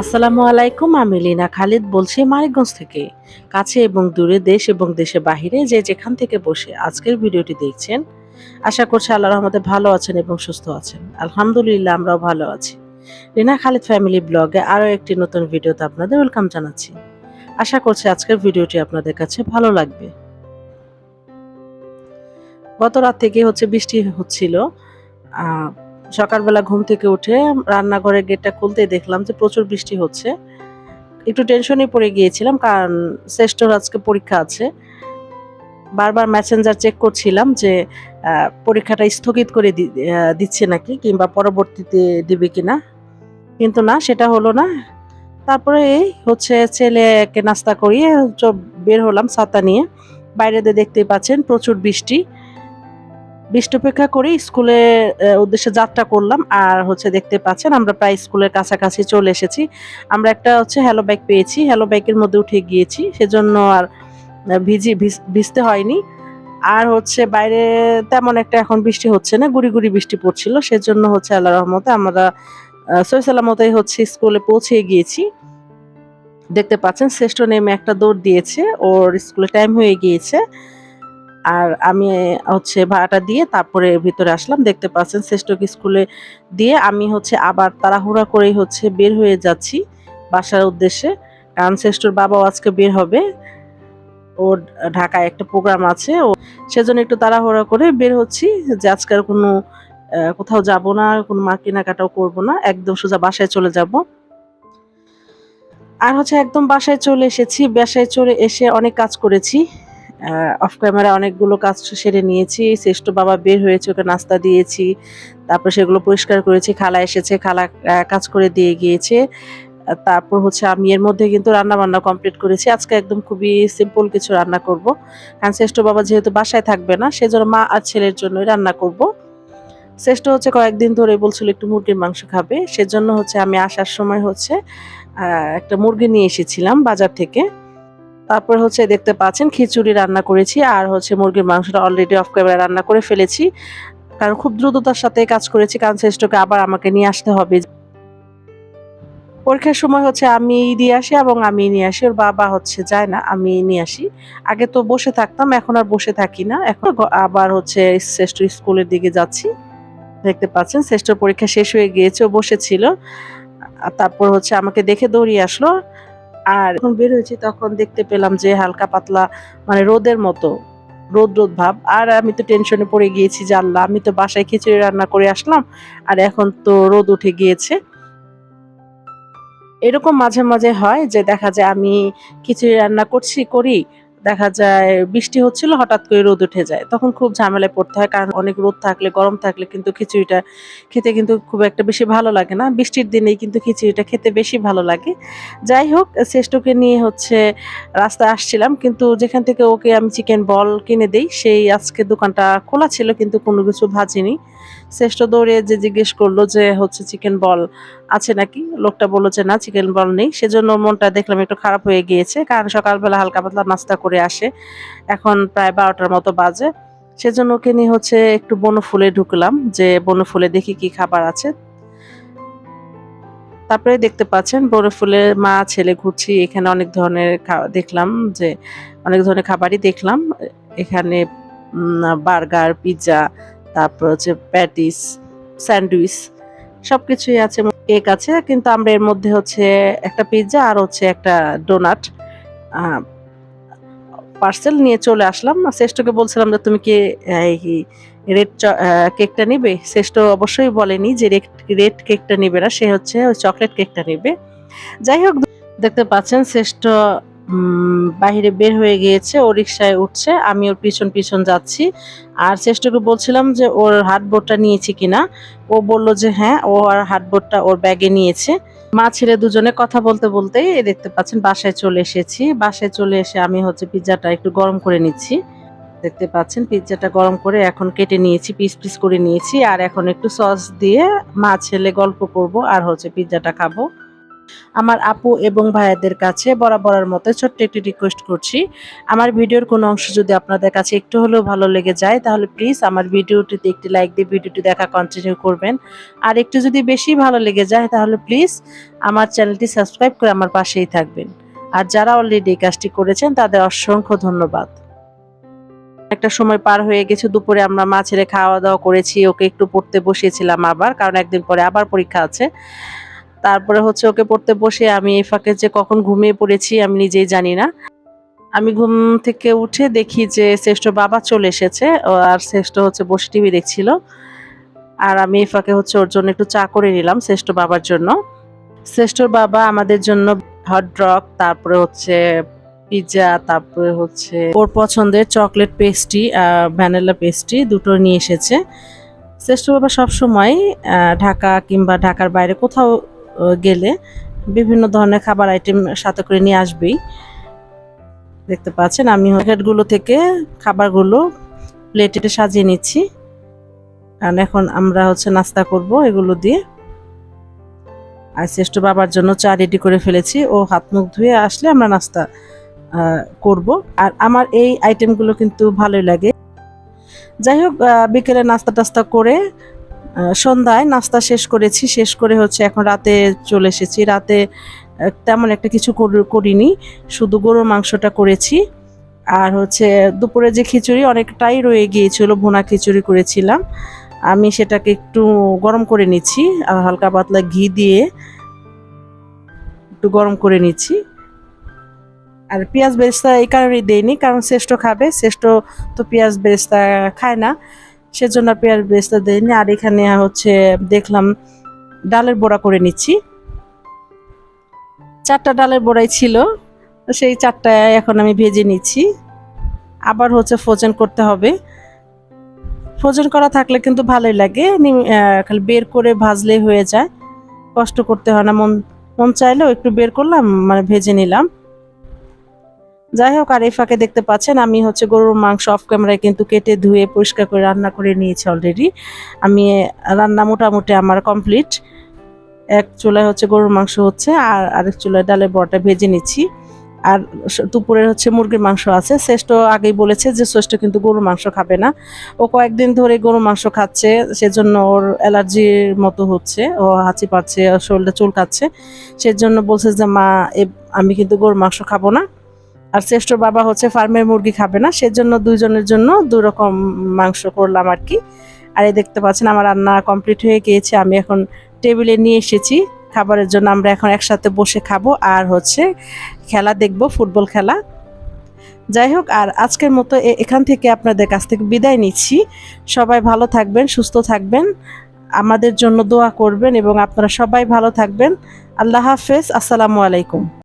আসসালামু আলাইকুম, আমি লীনা খালিদ বলছি মানিকগঞ্জ থেকে। কাছে এবং দূরে দেশ এবং দেশে বাহিরে যে যেখান থেকে বসে আজকের ভিডিওটি দেখছেন, আশা করছি আল্লাহ রহমতে ভালো আছেন এবং সুস্থ আছেন। আলহামদুলিল্লাহ, আমরাও ভালো আছি। লীনা খালিদ ফ্যামিলি ব্লগে আরও একটি নতুন ভিডিওতে আপনাদের ওয়েলকাম জানাচ্ছি। আশা করছি আজকের ভিডিওটি আপনাদের কাছে ভালো লাগবে। গত রাত থেকে হচ্ছে বৃষ্টি হচ্ছিল সকালবেলা ঘুম থেকে উঠে রান্নাঘরের গেটটা খুলতে দেখলাম যে প্রচুর বৃষ্টি হচ্ছে। একটু টেনশনে পড়ে গিয়েছিলাম কারণ শ্রেষ্ঠর আজকে পরীক্ষা আছে। বারবার মেসেঞ্জার চেক করছিলাম যে পরীক্ষাটা স্থগিত করে দিচ্ছে নাকি কিংবা পরবর্তীতে দিবে কিনা। কিন্তু না, সেটা হলো না। তারপরে এই হচ্ছে ছেলেকে নাস্তা করিয়ে বের হলাম ছাতা নিয়ে। বাইরে দিয়ে দেখতেই পাচ্ছেন প্রচুর বৃষ্টি। বৃষ্টি উপেক্ষা করে, স্কুলে উদ্দেশ্যে যাত্রা করলাম। আর হচ্ছে দেখতে পাচ্ছেন, আমরা প্রায় স্কুলের কাছাকাছি চলে এসেছি। আমরা একটা হচ্ছে হ্যালো ব্যাগ পেয়েছি। হ্যালো ব্যাগের মধ্যে উঠে গিয়েছি। সেজন্য আর ভিজি ভিজতে হয়নি। আর হচ্ছে বাইরে তেমন একটা এখন বৃষ্টি হচ্ছে না, গুড়ি গুড়ি বৃষ্টি পড়ছিল। সেজন্য হচ্ছে আল্লাহ রহমতে আমরা সই সালামতেই হচ্ছে স্কুলে পৌঁছে গিয়েছি। দেখতে পাচ্ছেন, শ্রেষ্ঠ নেমে একটা দৌড় দিয়েছে। ওর স্কুলে টাইম হয়ে গিয়েছে। আর আমি হচ্ছে ভাড়াটা দিয়ে তারপরে ভিতরে আসলাম। দেখতে পাচ্ছেন শ্রেষ্ঠকে স্কুলে দিয়ে আমি হচ্ছে আবার তাড়াহুড়া করেই হচ্ছে বের হয়ে যাচ্ছি বাসার উদ্দেশ্যে। কারণ শ্রেষ্ঠর বাবাও আজকে বের হবে। ও ঢাকায় একটা প্রোগ্রাম আছে। ও, সেজন্য একটু তাড়াহুড়া করে বের হচ্ছি যে আজকের কোনো কোথাও যাব না, কোনো মার কেনাকাটাও করব না। একদম সোজা বাসায় চলে যাব। আর হচ্ছে একদম বাসায় চলে এসেছি। বাসায় চলে এসে অনেক কাজ করেছি। অফ ক্যামেরা অনেকগুলো কাজ সেরে নিয়েছি। শ্রেষ্ঠ বাবা বের হয়েছে, ওকে নাস্তা দিয়েছি। তারপর সেগুলো পরিষ্কার করেছি, খালা এসেছে, খালা কাজ করে দিয়ে গিয়েছে। তারপর হচ্ছে আমি এর মধ্যে কিন্তু রান্না বান্না কমপ্লিট করেছি। আজকে একদম খুবই সিম্পল কিছু রান্না করব। কারণ শ্রেষ্ঠ বাবা যেহেতু বাসায় থাকবে না, সেজন্য মা আর ছেলের জন্যই রান্না করব। শ্রেষ্ঠ হচ্ছে কয়েকদিন ধরে বলছিল একটু মুরগির মাংস খাবে। সেজন্য হচ্ছে আমি আসার সময় হচ্ছে একটা মুরগি নিয়ে এসেছিলাম বাজার থেকে। তারপর হচ্ছে দেখতে পাচ্ছেন, খিচুড়ি রান্না করেছি আর হচ্ছে মুরগির মাংসটা অলরেডি অফ ক্যামেরা রান্না করে ফেলেছি। কারণ খুব দ্রুততার সাথে কাজ করেছি, কারণ শ্রেষ্ঠকে আবার আমাকে নিয়ে আসতে হবে। পরীক্ষার সময় হচ্ছে আমি দিয়ে আসি এবং আমি নিয়ে আসি, ওর বাবা হচ্ছে যায় না, আমি নিয়ে আসি। আগে তো বসে থাকতাম, এখন আর বসে থাকি না। এখন আবার হচ্ছে শ্রেষ্ঠ স্কুলের দিকে যাচ্ছি। দেখতে পাচ্ছেন, শ্রেষ্ঠ পরীক্ষা শেষ হয়ে গিয়েছে, ও বসেছিল। তারপর হচ্ছে আমাকে দেখে দৌড়িয়ে আসলো। আর যখন বের হয়েছি তখন দেখতে পেলাম যে হালকা পাতলা মানে রোদের মতো, রোদ রোদ ভাব। আর আমি তো টেনশনে পড়ে গিয়েছি জানলা আমি তো বাসায় খিচুড়ি রান্না করে আসলাম, আর এখন তো রোদ উঠে গিয়েছে। এরকম মাঝে মাঝে হয় যে দেখা যায় আমি খিচুড়ি রান্না করছি, করি দেখা যায় বৃষ্টি হচ্ছিল, হঠাৎ করে রোদ উঠে যায়। তখন খুব ঝামেলায় পড়তে হয় কারণ অনেক রোদ থাকলে, গরম থাকলে কিন্তু খিচুড়িটা খেতে কিন্তু খুব একটা বেশি ভালো লাগে না। বৃষ্টির দিনেই কিন্তু খিচুড়িটা খেতে বেশি ভালো লাগে। যাই হোক, শ্রেষ্ঠকে নিয়ে হচ্ছে রাস্তায় আসছিলাম, কিন্তু যেখান থেকে ওকে আমি চিকেন বল কিনে দেই, সেই আজকে দোকানটা খোলা ছিল, কিন্তু কোনো কিছু ভাজিনি। শ্রেষ্ঠ দৌড়ে যে জিজ্ঞেস করল যে হচ্ছে চিকেন বল আছে নাকি? লোকটা বলল যে না চিকেন বল নেই। সেজন্য মনটা দেখলাম একটু খারাপ হয়ে গিয়েছে। কারণ সকালবেলা হালকা পাতলা নাস্তা করে আসে। এখন প্রায় বারোটার মতো বাজে। সেজন্য ওকে নিয়ে হচ্ছে একটু বনফুলে ঢুকলাম যে বনফুলে দেখি কি খাবার আছে। তারপরে দেখতে পাচ্ছেন বনফুলে মা, ছেলে, ঘুরছি। এখানে অনেক ধরনের দেখলাম যে অনেক ধরনের খাবারই দেখলাম। এখানে বার্গার পিৎজা তারপর হচ্ছে প্যাটিস, স্যান্ডউইচ সব কিছুই আছে, কেক আছে, কিন্তু আমরা এর মধ্যে হচ্ছে একটা পিৎজা আর হচ্ছে একটা ডোনাট। পার্সেল নিয়ে চলে আসলাম। শ্রেষ্ঠকে বলছিলাম যে, তুমি কি রেড কেকটা নিবে? শ্রেষ্ঠ অবশ্যই বলেনি যে রেড কেকটা নিবে না, সে হচ্ছে ওই চকলেট কেকটা নিবে। যাই হোক, দেখতে পাচ্ছেন, শ্রেষ্ঠ বাহিরে বের হয়ে গিয়েছে, ও রিক্সায় উঠছে, আমি ওর পিছন পিছন যাচ্ছি। আর শ্রেষ্ঠকে বলছিলাম যে ওর হাটবোর্ডটা নিয়েছি কিনা, ও বলল যে হ্যাঁ ও আর হাটবোর্ডটা ওর ব্যাগে নিয়েছে। মা ছেলে দুজনে কথা বলতে বলতেই দেখতে পাচ্ছেন বাসায় চলে এসেছি। বাসায় চলে এসে আমি হচ্ছে পিৎজাটা একটু গরম করে নিচ্ছি। দেখতে পাচ্ছেন পিৎজাটা গরম করে এখন কেটে নিয়েছি, পিস পিস করে নিয়েছি। আর এখন একটু সস দিয়ে মা ছেলে গল্প করব আর হচ্ছে পিৎজাটা খাব। আমার আপু এবং ভাইয়াদের কাছে বরাবরের মতো ছোট্ট একটি রিকোয়েস্ট করছি। আমার ভিডিওর কোনো অংশ যদি আপনাদের কাছে একটু হলেও ভালো লেগে যায়, তাহলে প্লিজ আমার ভিডিওটিতে একটি লাইক দিয়ে ভিডিওটি দেখা কন্টিনিউ করবেন। আর একটু যদি বেশি ভালো লেগে যায়, তাহলে প্লিজ আমার চ্যানেলটি সাবস্ক্রাইব করে আমার পাশেই থাকবেন। আর যারা অলরেডি এই কাজটি করেছেন, তাদের অসংখ্য ধন্যবাদ। একটা সময় পার হয়ে গেছে, দুপুরে আমরা মা ছেড়ে খাওয়া দাওয়া করেছি, ওকে একটু পড়তে বসিয়েছিলাম আবার, কারণ একদিন পরে আবার পরীক্ষা আছে। তারপরে হচ্ছে ওকে পড়তে বসে আমি এই ফাঁকে যে কখন ঘুমিয়ে পড়েছি আমি নিজেই জানি না। আমি ঘুম থেকে উঠে দেখি যে শ্রেষ্ঠ বাবা চলে এসেছে আর শ্রেষ্ঠ হচ্ছে বসে টিভি দেখছিল। আর আমি এই ফাঁকে হচ্ছে ওর জন্য একটু চা করে নিলাম শ্রেষ্ঠ বাবার জন্য। শ্রেষ্ঠর বাবা আমাদের জন্য হট ড্রগ তারপরে হচ্ছে পিৎজা তারপরে হচ্ছে ওর পছন্দের চকলেট পেস্ট্রি ভ্যানিলা পেস্ট্রি দুটো নিয়ে এসেছে। শ্রেষ্ঠ বাবা সবসময় ঢাকা কিংবা ঢাকার বাইরে কোথাও গেলে বিভিন্ন ধরনের খাবার আইটেম সাথে করে নিয়ে আসবেই। দেখতে পাচ্ছেন, আমি প্যাকেটগুলো থেকে খাবারগুলো প্লেটে সাজিয়ে নিচ্ছি। কারণ এখন আমরা হচ্ছে নাস্তা করব এগুলো দিয়ে। আর শ্রেষ্ঠ বাবার জন্য চা রেডি করে ফেলেছি। ও হাত মুখ ধুয়ে আসলে আমরা নাস্তা করব। আর আমার এই আইটেমগুলো কিন্তু ভালোই লাগে। যাই হোক বিকেলে নাস্তা টাস্তা করে সন্ধ্যায় নাস্তা শেষ করেছি। শেষ করে হচ্ছে এখন রাতে চলে এসেছি। রাতে তেমন একটা কিছু কর- করিনি। শুধু গরুর মাংসটা করেছি। আর হচ্ছে দুপুরে যে খিচুড়ি অনেকটাই রয়ে গিয়েছিল, ভুনা খিচুড়ি করেছিলাম। আমি সেটাকে একটু গরম করে নিচ্ছি হালকা পাতলা ঘি দিয়ে একটু গরম করে নিচ্ছি। আর পেঁয়াজ বেরেস্তা এই কারণেই দেয়নি কারণ শ্রেষ্ঠ খাবে। শ্রেষ্ঠ তো পেঁয়াজ বেরেস্তা খায় না। সেজন্য পেঁয়াজ বেরেস্তা দেয়নি। আর এখানে হচ্ছে দেখলাম ডালের বড়া করে নিচ্ছি। চারটা ডালের বড়াই ছিল, সেই চারটা এখন আমি ভেজে নিচ্ছি। আবার হচ্ছে ফ্রোজেন করতে হবে। ফ্রোজেন করা থাকলে কিন্তু ভালোই লাগে। খালি বের করে ভাজলেই হয়ে যায়। কষ্ট করতে হয় না। মন মন চাইলেও একটু বের করলাম মানে ভেজে নিলাম। যাই হোক, আর এই ফাঁকে দেখতে পাচ্ছেন, আমি হচ্ছে গরুর মাংস অফ ক্যামেরায় কিন্তু কেটে ধুয়ে পরিষ্কার করে রান্না করে নিয়েছি অলরেডি আমি, রান্না মোটামুটি আমার কমপ্লিট এক চুলায় হচ্ছে গরুর মাংস হচ্ছে, আর আরেক চুলায় ডালের বড়াটা ভেজে নিচ্ছি। আর দুপুরের হচ্ছে মুরগির মাংস আছে। শ্রেষ্ঠ আগেই বলেছে যে, শ্রেষ্ঠ কিন্তু গরুর মাংস খাবে না। ও কয়েকদিন ধরে গরুর মাংস খাচ্ছে, সেজন্য ওর অ্যালার্জির মতো হচ্ছে। ও হাঁচি পাচ্ছে শরীরটা চুলকাচ্ছে। সেজন্য বলছে যে, মা আমি কিন্তু গরুর মাংস খাব না। আর শ্রেষ্ঠ বাবা হচ্ছে ফার্মের মুরগি খাবে না, সেজন্য দুইজনের জন্য দুই রকম মাংস করলাম আর কি। আর এই দেখতে পাচ্ছেন আমার রান্না কমপ্লিট হয়ে গিয়েছে, আমি এখন টেবিলে নিয়ে এসেছি। খাবারের জন্য আমরা এখন একসাথে বসে খাব আর হচ্ছে খেলা দেখব, ফুটবল খেলা। যাই হোক, আর আজকের মতো এখান থেকে আপনাদের কাছ থেকে বিদায় নিচ্ছি। সবাই ভালো থাকবেন, সুস্থ থাকবেন, আমাদের জন্য দোয়া করবেন এবং আপনারা সবাই ভালো থাকবেন। আল্লাহ হাফেজ, আসসালামু আলাইকুম।